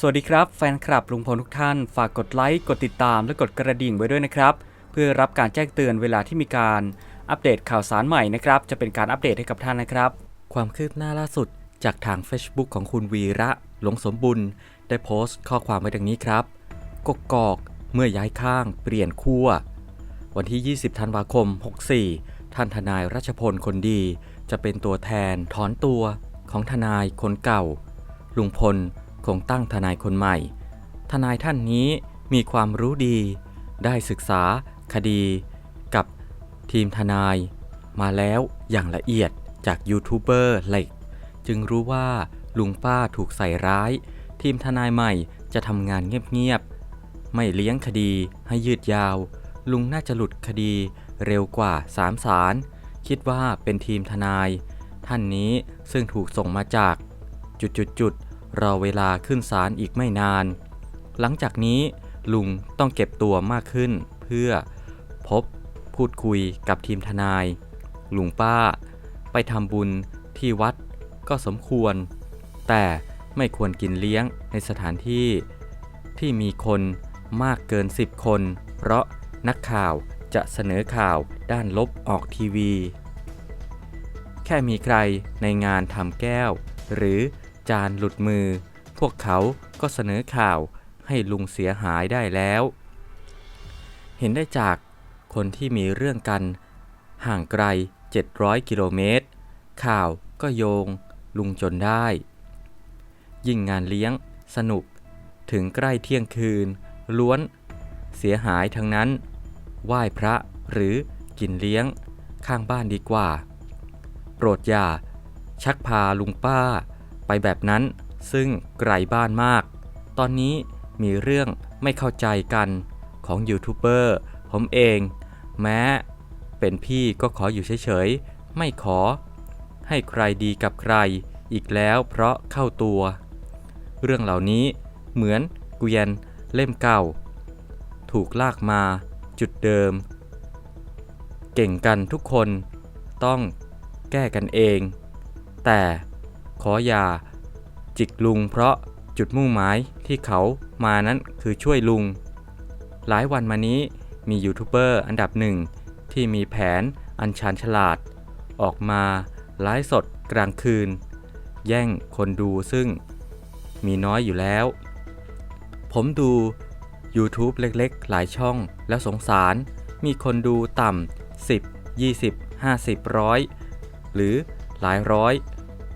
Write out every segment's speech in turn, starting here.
สวัสดีครับแฟนคลับลุงพลทุกท่าน ฝากกดไลค์ กดติดตามและกดกระดิ่งไว้ด้วยนะครับ เพื่อรับการแจ้งเตือนเวลาที่มีการอัปเดตข่าวสารใหม่นะครับ จะเป็นการอัปเดตให้กับท่านนะครับ ความคืบหน้าล่าสุด จากทาง Facebook ของคุณวีระ หลงสมบุญ ได้โพสต์ข้อความไว้ดังนี้ครับ กกอกเมื่อย้ายข้าง เปลี่ยนขั้ววันที่ 20 ธันวาคม 64 ท่านทนายรัชพลคนดี จะเป็นตัวแทนถอนตัวของทนายคนเก่า ลุงพล คงตั้งทนายคนใหม่ ทนายท่านนี้มีความรู้ดี ได้ศึกษา คดี กับทีมทนาย มาแล้วอย่างละเอียดจากยูทูบเบอร์เหล็กจึงรู้ว่าลุงป้าถูกใส่ร้าย ทีมทนายใหม่จะทำงานเงียบๆ ไม่เลี้ยงคดีให้ยืดยาว ลุงน่าจะหลุดคดีเร็วกว่าสามศาลคิดว่าเป็นทีมทนาย ท่านนี้ซึ่งถูกส่งมาจาก จุดๆ รอเวลาขึ้นศาลอีกไม่นาน หลังจากนี้ลุงต้องเก็บตัวมากขึ้น เพื่อพบพูดคุยกับทีมทนาย ลุงป้า ไปทำบุญที่วัดก็สมควร แต่ไม่ควรกินเลี้ยงในสถานที่ที่มีคนมากเกิน 10 คน เพราะนักข่าวจะเสนอข่าวด้านลบออกทีวี แค่มีใครในงานทำแก้ว หรือ จานหลุดมือ พวกเขาก็เสนอข่าวให้ลุงเสียหายได้แล้ว เห็นได้จากคนที่มีเรื่องกัน ห่างไกล 700 กิโลเมตร ข่าวก็โยง ลุงจนได้ ยิ่งงานเลี้ยง สนุก ถึงใกล้เที่ยงคืน ล้วน เสียหายทั้งนั้น ไหว้พระหรือกินเลี้ยง ข้างบ้านดีกว่า โปรดอย่า ชักพาลุงป้า ไปแบบนั้น ซึ่งไกลบ้านมาก ตอนนี้มีเรื่องไม่เข้าใจกันของยูทูบเบอร์ผมเอง แม้เป็นพี่ก็ขออยู่เฉยๆ ไม่ขอ ให้ใครดีกับใครอีกแล้วเพราะเข้าตัว เรื่องเหล่านี้เหมือนเกวียนเล่มเก่า ถูกลากมาจุดเดิม เก่งกันทุกคนต้องแก้กันเอง แต่ ขออย่าจิกลุงเพราะจุดมุ่งหมายที่เขามานั้นคือช่วยลุง หลายวันมานี้มียูทูบเบอร์อันดับหนึ่งที่มีแผนอันชาญฉลาด ออกมาไลฟ์สดกลางคืน แย่งคนดูซึ่งมีน้อยอยู่แล้ว ผมดู YouTube เล็กๆ หลายช่องแล้วสงสาร มีคนดูต่ำ10 20 50ร้อยหรือหลายร้อย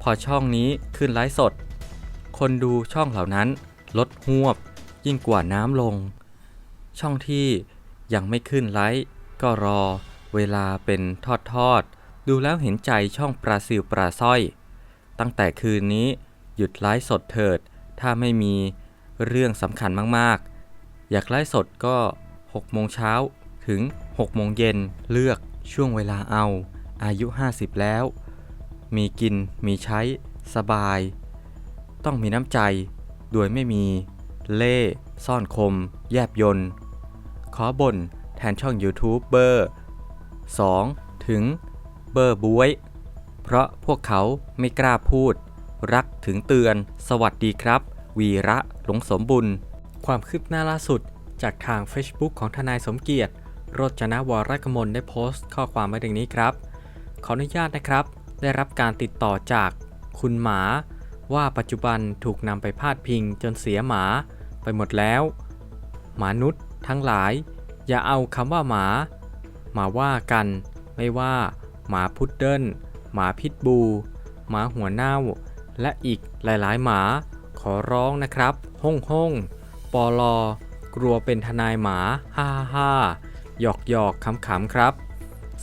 พอช่องนี้ขึ้นไลฟ์สด คนดูช่องเหล่านั้นลดหวบ ยิ่งกว่าน้ำลง ช่องที่ยังไม่ขึ้นไลฟ์ก็รอเวลาเป็นทอดๆดูแล้วเห็นใจช่องปลาซิวปลาสร้อย ตั้งแต่คืนนี้หยุดไลฟ์สดเถิด ถ้าไม่มีเรื่องสำคัญมากๆ อยากไลฟ์สดก็ 6 โมงเช้าถึง 6 โมงเย็นเลือกช่วงเวลาเอา อายุ 50 แล้ว มีกิน มีใช้ สบาย ต้องมีน้ำใจ โดยไม่มี เล่ ซ่อนคม แยบยนขอบ่นแทนช่อง YouTube เบอร์ 2 ถึงเบอร์บวย เพราะพวกเขาไม่กล้าพูด รักถึงเตือน สวัสดีครับ วีระหลงสมบุญ ความคืบหน้าล่าสุดจากทาง Facebook ของทนายสมเกียรติรจนวรกมลได้โพสต์ข้อความไว้ดังนี้ครับ ขออนุญาตนะครับ ได้รับการติดต่อจากคุณหมาว่าปัจจุบันถูกนำไปพาดพิงจนเสียหมาไปหมดแล้วหมานุษย์ทั้งหลาย อย่าเอาคำว่าหมา มาว่ากัน ไม่ว่า หมาพุดเดิ้ลหมาพิษบู หมาหัวเน่า และอีกหลายๆ หมา ขอร้องนะครับ ห้องห้องปอลอกลัวเป็นทนายหมา ฮ่าฮ่าหยอกหยอกขำๆครับ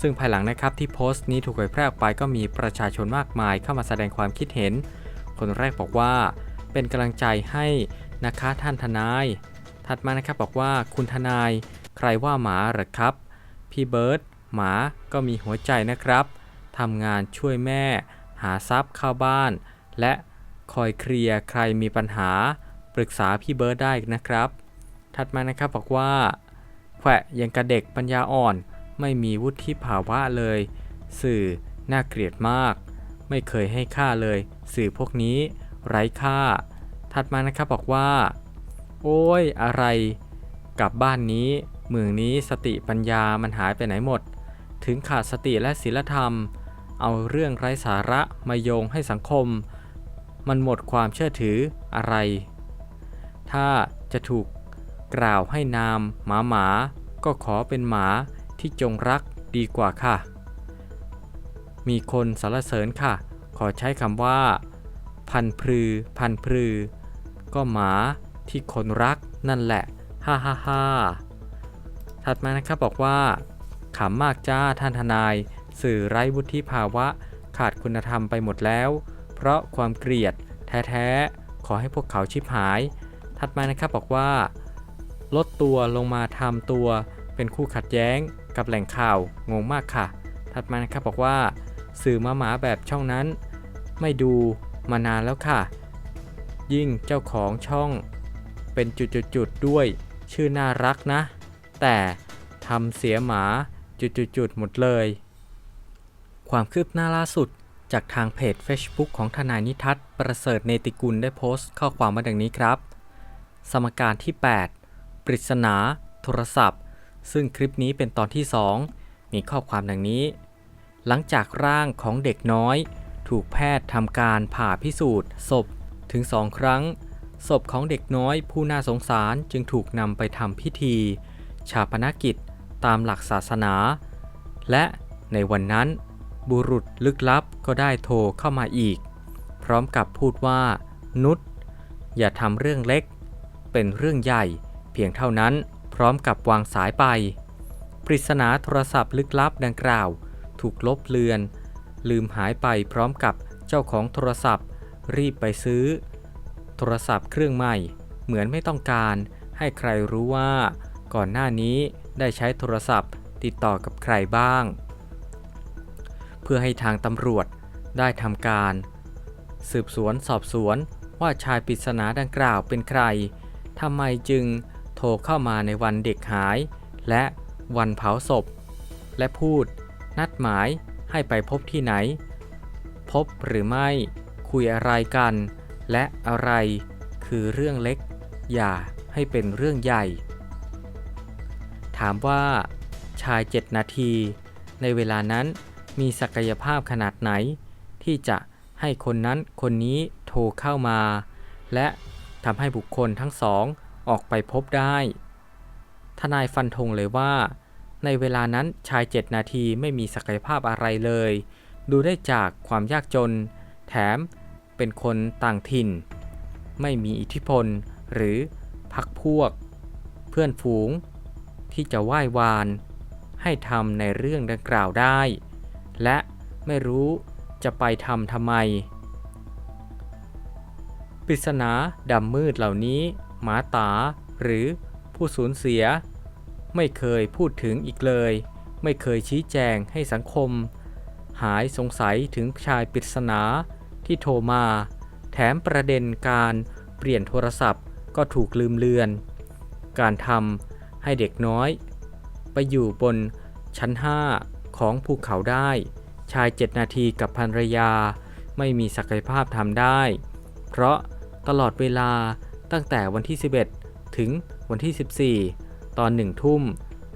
ซึ่งภายหลังนะครับที่โพสต์นี้ถูกเผยแพร่ออกไปก็มีประชาชนมากมายเข้ามาแสดงความคิดเห็น คนแรกบอกว่า เป็นกำลังใจให้นะคะท่านทนาย ถัดมานะครับบอกว่าคุณทนาย ใครว่าหมาหรอครับ พี่เบิร์ตหมาก็มีหัวใจนะครับทำงานช่วยแม่ หาทรัพย์เข้าบ้าน และคอยเคลียร์ใครมีปัญหา ปรึกษาพี่เบิร์ตได้นะครับ ถัดมานะครับบอกว่าแขวะยังกระเด็กปัญญาอ่อน ไม่มีวุฒิภาวะเลย สื่อน่าเกลียดมาก ไม่เคยให้ค่าเลย สื่อพวกนี้ ไร้ค่า ถัดมานะครับบอกว่า โอ้ยอะไร กลับบ้านนี้เมืองนี้สติปัญญามันหายไปไหนหมด ถึงขาดสติและศีลธรรม เอาเรื่องไร้สาระมาโยงให้สังคม มันหมดความเชื่อถืออะไร ถ้าจะถูกกล่าวให้นามหมาหมา ก็ขอเป็นหมา ที่จงรักดีกว่าค่ะ มีคนสรรเสริญค่ะ ขอใช้คำว่า พันพรือ พันพรือ ก็หมาที่คนรักนั่นแหละ ฮ่าฮ่าฮ่าถัดมานะครับบอกว่าขำมากจ้าท่านทนาย สื่อไร้วุฒิภาวะ ขาดคุณธรรมไปหมดแล้ว เพราะความเกลียด แท้ๆ ขอให้พวกเขาชิบหาย ถัดมานะครับบอกว่า ลดตัวลงมาทำตัวเป็นคู่ขัดแย้ง กับแหล่งข่าวงงมากค่ะ ถัดมานะครับบอกว่า สื่อมาหมาแบบช่องนั้น ไม่ดูมานานแล้วค่ะ ยิ่งเจ้าของช่องเป็นจุดๆด้วยชื่อน่ารักนะ แต่ทำเสียหมาจุดๆๆหมดเลย ความคืบหน้าล่าสุดจากทางเพจ Facebook ของทนายนิทัศน์ประเสริฐเนติกุลได้โพสต์ข้อความมาดังนี้ครับ สมการที่ 8 ปริศนา โทรศัพท์ ซึ่งคลิปนี้เป็นตอนที่ 2 มีข้อความดังนี้ หลังจากร่างของเด็กน้อย ถูกแพทย์ทำการผ่าพิสูจน์ศพถึงสองครั้ง ศพของเด็กน้อยผู้น่าสงสารจึงถูกนำไปทำพิธี ชาปนกิจตามหลักศาสนา และในวันนั้นบุรุษลึกลับก็ได้โทรเข้ามาอีก พร้อมกับพูดว่า นุชอย่าทำเรื่องเล็ก เป็นเรื่องใหญ่เพียงเท่านั้น พร้อมกับวางสายไป ปริศนาโทรศัพท์ลึกลับดังกล่าว ถูกลบเลือน ลืมหายไปพร้อมกับเจ้าของโทรศัพท์ รีบไปซื้อ โทรศัพท์เครื่องใหม่ เหมือนไม่ต้องการ ให้ใครรู้ว่า ก่อนหน้านี้ได้ใช้โทรศัพท์ ติดต่อกับใครบ้าง เพื่อให้ทางตำรวจได้ทำการ สืบสวนสอบสวนว่าชายปริศนาดังกล่าวเป็นใครทำไมจึง โทรเข้ามาในวันเด็กหาย และวันเผาศพ และพูด นัดหมายให้ไปพบที่ไหน พบหรือไม่ คุยอะไรกัน และอะไรคือเรื่องเล็ก อย่าให้เป็นเรื่องใหญ่ ถามว่า ชายเจ็ดนาที ในเวลานั้นมีศักยภาพขนาดไหน ที่จะให้คนนั้นคนนี้โทรเข้ามา และทำให้บุคคลทั้งสอง ออกไปพบได้ ทนายฟันธงเลยว่า ในเวลานั้นชายเจ็ดนาทีไม่มีศักยภาพอะไรเลย ดูได้จากความยากจน แถมเป็นคนต่างถิ่น ไม่มีอิทธิพลหรือพักพวก เพื่อนฝูง ที่จะไหว้วาน ให้ทำในเรื่องดังกล่าวได้ และไม่รู้จะไปทำทำไมปริศนาดำมืดเหล่านี้ หมาตา หรือผู้สูญเสีย ไม่เคยพูดถึงอีกเลย ไม่เคยชี้แจงให้สังคม หายสงสัยถึงชายปริศนาที่โทรมา แถมประเด็นการเปลี่ยนโทรศัพท์ก็ถูกลืมเลือน การทำให้เด็กน้อย ไปอยู่บนชั้น 5 ของภูเขาได้ ชาย 7 นาทีกับภรรยา ไม่มีศักยภาพทำได้ เพราะตลอดเวลา ตั้งแต่วันที่ 11 ถึงวันที่ 14 ตอนหนึ่งทุ่ม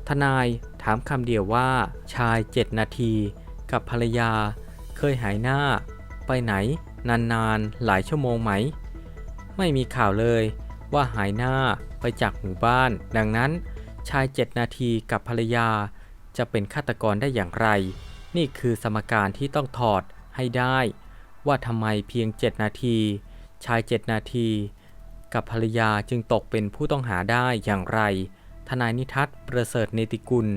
ทนายถามคำเดียวว่าชาย 7 นาที กับภรรยา เคยหายหน้า ไปไหน นานๆ หลายชั่วโมงไหม ไม่มีข่าวเลยว่าหายหน้าไปจากหมู่บ้าน ดังนั้นชาย 7 นาทีกับภรรยา จะเป็นฆาตกรได้อย่างไร นี่คือสมการที่ต้องถอดให้ได้ ว่าทำไมเพียง 7 นาที ชาย 7 นาที กับภรรยาจึงตกเป็นผู้ต้องหาได้อย่างไร ทนายนิทัศน์ประเสริฐเนติกุล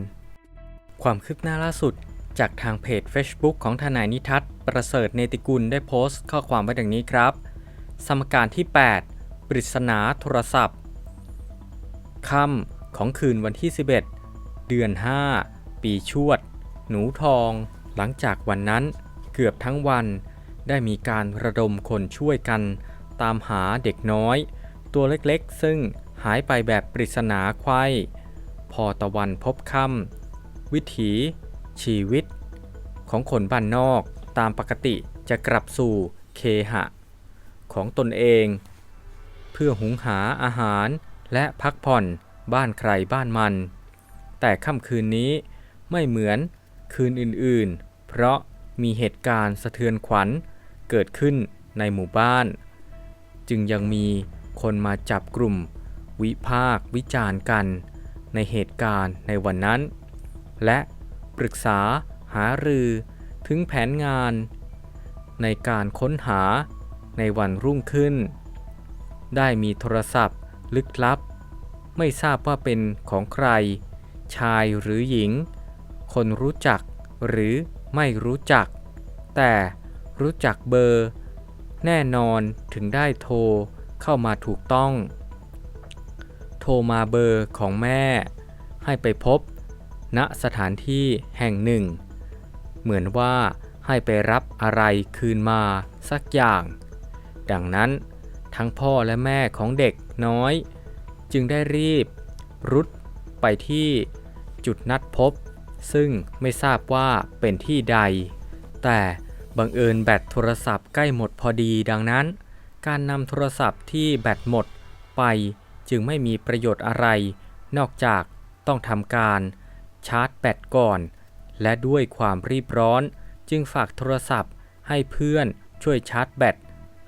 ความคืบหน้าล่าสุด จากทางเพจ Facebook ของทนายนิทัศน์ประเสริฐเนติกุลได้โพสต์ข้อความไว้ดังนี้ครับ สมการที่ 8 ปริศนาโทรศัพท์ค่ำของคืนวันที่ 11 เดือน 5 ปีชวด หนูทอง หลังจากวันนั้นเกือบทั้งวัน ได้มีการระดมคนช่วยกันตามหาเด็กน้อย ตัวเล็กๆ ซึ่งหายไปแบบปริศนาไขว้พอตะวันพบค่ำวิถี ชีวิต ของคนบ้านนอกตามปกติจะกลับสู่เคหะ ของตนเอง เพื่อหุงหาอาหารและพักผ่อนบ้านใครบ้านมัน แต่ค่ำคืนนี้ไม่เหมือนคืนอื่นๆ เพราะมีเหตุการณ์สะเทือนขวัญเกิดขึ้นในหมู่บ้าน จึงยังมี คนมาจับกลุ่ม วิพากษ์วิจารณ์กัน ในเหตุการณ์ในวันนั้น และปรึกษาหารือถึงแผนงาน ในการค้นหาในวันรุ่งขึ้น ได้มีโทรศัพท์ ลึกลับ ไม่ทราบว่าเป็นของใคร ชายหรือหญิง คนรู้จักหรือไม่รู้จัก แต่รู้จักเบอร์ แน่นอนถึงได้โทร เข้ามาถูกต้อง โทรมาเบอร์ของแม่ ให้ไปพบ ณสถานที่แห่งหนึ่ง เหมือนว่าให้ไปรับอะไรคืนมาสักอย่าง ดังนั้นทั้งพ่อและแม่ของเด็กน้อย จึงได้รีบ รุดไปที่จุดนัดพบ ซึ่งไม่ทราบว่าเป็นที่ใด แต่บังเอิญแบตโทรศัพท์ใกล้หมดพอดีดังนั้น การนำโทรศัพท์ที่แบตหมดไปจึงไม่มีประโยชน์อะไร นอกจากต้องทำการชาร์จแบตก่อน และด้วยความรีบร้อน จึงฝากโทรศัพท์ให้เพื่อนช่วยชาร์จแบต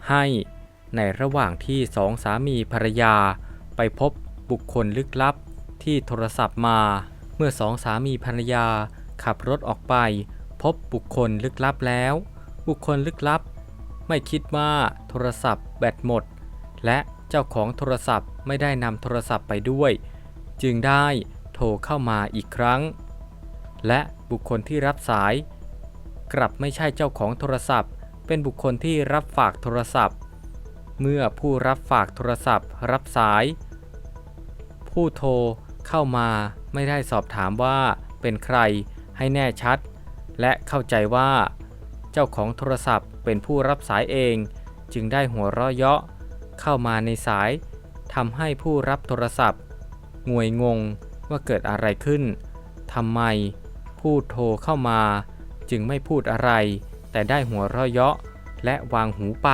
ให้ในระหว่างที่สองสามีภรรยา ไปพบบุคคลลึกลับที่โทรศัพท์มา เมื่อสองสามีภรรยาขับรถออกไป พบบุคคลลึกลับแล้ว บุคคลลึกลับ ไม่คิดว่าโทรศัพท์ แบตหมด และเจ้าของโทรศัพท์ไม่ได้นำโทรศัพท์ไปด้วย จึงได้โทรเข้ามาอีกครั้ง และบุคคลที่รับสาย กลับไม่ใช่เจ้าของโทรศัพท์ เป็นบุคคลที่รับฝากโทรศัพท์ เมื่อผู้รับฝากโทรศัพท์รับสาย ผู้โทรเข้ามาไม่ได้สอบถามว่าเป็นใครให้แน่ชัด และเข้าใจว่า เจ้าของโทรศัพท์เป็นผู้รับสายเอง จึงได้หัวเราะเยาะเข้ามาในสายทำให้ผู้รับโทรศัพท์งวยงงว่าเกิดอะไรขึ้นทำไมผู้โทรเข้ามา จึงไม่พูดอะไร แต่ได้หัวเราะเยาะและวางหูไป